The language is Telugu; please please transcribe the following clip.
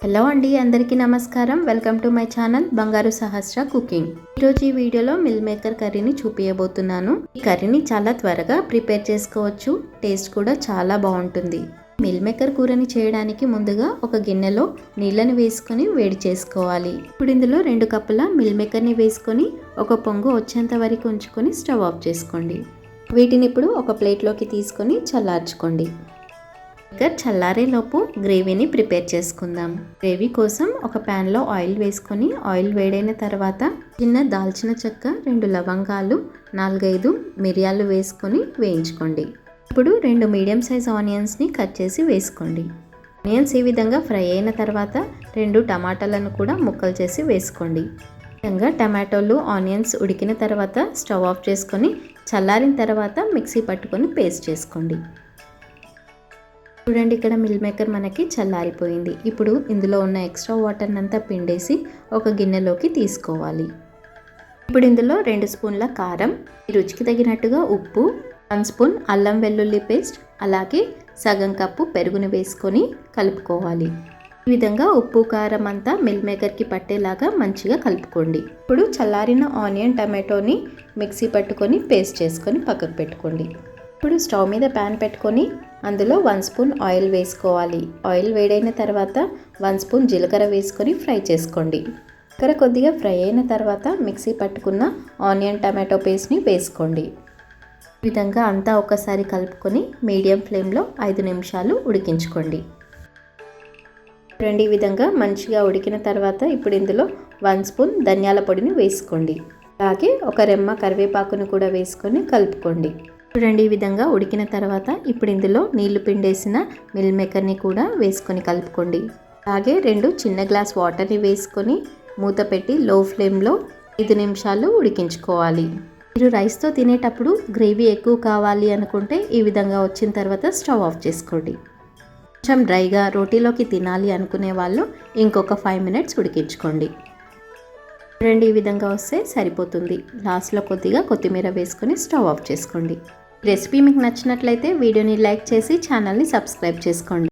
హలో అండి అందరికీ నమస్కారం. వెల్కమ్ టు మై ఛానల్ బంగారు సహస్ర కుకింగ్. ఈరోజు ఈ వీడియోలో మిల్ మేకర్ కర్రీని చూపించబోతున్నాను ఈ కర్రీని చాలా త్వరగా ప్రిపేర్ చేసుకోవచ్చు. టేస్ట్ కూడా చాలా బాగుంటుంది. మిల్ మేకర్ కూరని చేయడానికి ముందుగా ఒక గిన్నెలో నీళ్ళని వేసుకొని వేడి చేసుకోవాలి. ఇప్పుడు ఇందులో రెండు కప్పుల మిల్ మేకర్ని వేసుకొని ఒక పొంగు వచ్చేంత వరకు ఉంచుకొని స్టవ్ ఆఫ్ చేసుకోండి. వీటిని ఇప్పుడు ఒక ప్లేట్లోకి తీసుకొని చల్లార్చుకోండి. మేకర్ చల్లారేలోపు గ్రేవీని ప్రిపేర్ చేసుకుందాం. గ్రేవీ కోసం ఒక ప్యాన్లో ఆయిల్ వేసుకొని ఆయిల్ వేడైన తర్వాత చిన్న దాల్చిన చెక్క రెండు లవంగాలు నాలుగైదు మిరియాలు వేసుకొని వేయించుకోండి. ఇప్పుడు రెండు మీడియం సైజ్ ఆనియన్స్ని కట్ చేసి వేసుకోండి. ఆనియన్స్ ఈ విధంగా ఫ్రై అయిన తర్వాత రెండు టమాటాలను కూడా ముక్కలు చేసి వేసుకోండి. విధంగా టమాటోలు ఆనియన్స్ ఉడికిన తర్వాత స్టవ్ ఆఫ్ చేసుకొని చల్లారిన తర్వాత మిక్సీ పట్టుకొని పేస్ట్ చేసుకోండి. చూడండి ఇక్కడ మిల్ మేకర్ మనకి చల్లారిపోయింది. ఇప్పుడు ఇందులో ఉన్న ఎక్స్ట్రా వాటర్ అంతా పిండేసి ఒక గిన్నెలోకి తీసుకోవాలి. ఇప్పుడు ఇందులో రెండు స్పూన్ల కారం రుచికి తగినట్టుగా ఉప్పు వన్ స్పూన్ అల్లం వెల్లుల్లి పేస్ట్ అలాగే సగం కప్పు పెరుగుని వేసుకొని కలుపుకోవాలి. ఈ విధంగా ఉప్పు కారం అంతా మిల్ మేకర్కి పట్టేలాగా మంచిగా కలుపుకోండి. ఇప్పుడు చల్లారిన ఆనియన్ టమాటోని మిక్సీ పట్టుకొని పేస్ట్ చేసుకొని పక్కకు పెట్టుకోండి. ఇప్పుడు స్టవ్ మీద ప్యాన్ పెట్టుకొని అందులో వన్ స్పూన్ ఆయిల్ వేసుకోవాలి. ఆయిల్ వేడైన తర్వాత వన్ స్పూన్ జీలకర్ర వేసుకొని ఫ్రై చేసుకోండి. జీలకర్ర కొద్దిగా ఫ్రై అయిన తర్వాత మిక్సీ పట్టుకున్న ఆనియన్ టమాటో పేస్ట్ని వేసుకోండి. ఈ విధంగా అంతా ఒకసారి కలుపుకొని మీడియం ఫ్లేమ్లో ఐదు నిమిషాలు ఉడికించుకోండి. రెండు విధంగా మంచిగా ఉడికిన తర్వాత ఇప్పుడు ఇందులో వన్ స్పూన్ ధనియాల పొడిని వేసుకోండి. అలాగే ఒక రెమ్మ కరివేపాకును కూడా వేసుకొని కలుపుకోండి. చూడండి ఈ విధంగా ఉడికిన తర్వాత ఇప్పుడు ఇందులో నీళ్ళు పిండేసిన మిల్ మేకర్ని కూడా వేసుకొని కలుపుకోండి. అలాగే రెండు చిన్న గ్లాస్ వాటర్ని వేసుకొని మూత పెట్టి లో ఫ్లేమ్లో ఐదు నిమిషాలు ఉడికించుకోవాలి. మీరు రైస్తో తినేటప్పుడు గ్రేవీ ఎక్కువ కావాలి అనుకుంటే ఈ విధంగా వచ్చిన తర్వాత స్టవ్ ఆఫ్ చేసుకోండి. కొంచెం డ్రైగా రోటీలోకి తినాలి అనుకునే వాళ్ళు ఇంకొక ఫైవ్ మినిట్స్ ఉడికించుకోండి. రెండు ఈ విధంగా వస్తే సరిపోతుంది. లాస్ట్లో కొద్దిగా కొత్తిమీర వేసుకొని స్టవ్ ఆఫ్ చేసుకోండి. రెసిపీ మీకు నచ్చినట్లయితే వీడియోని లైక్ చేసి ఛానల్ని సబ్స్క్రైబ్ చేసుకోండి.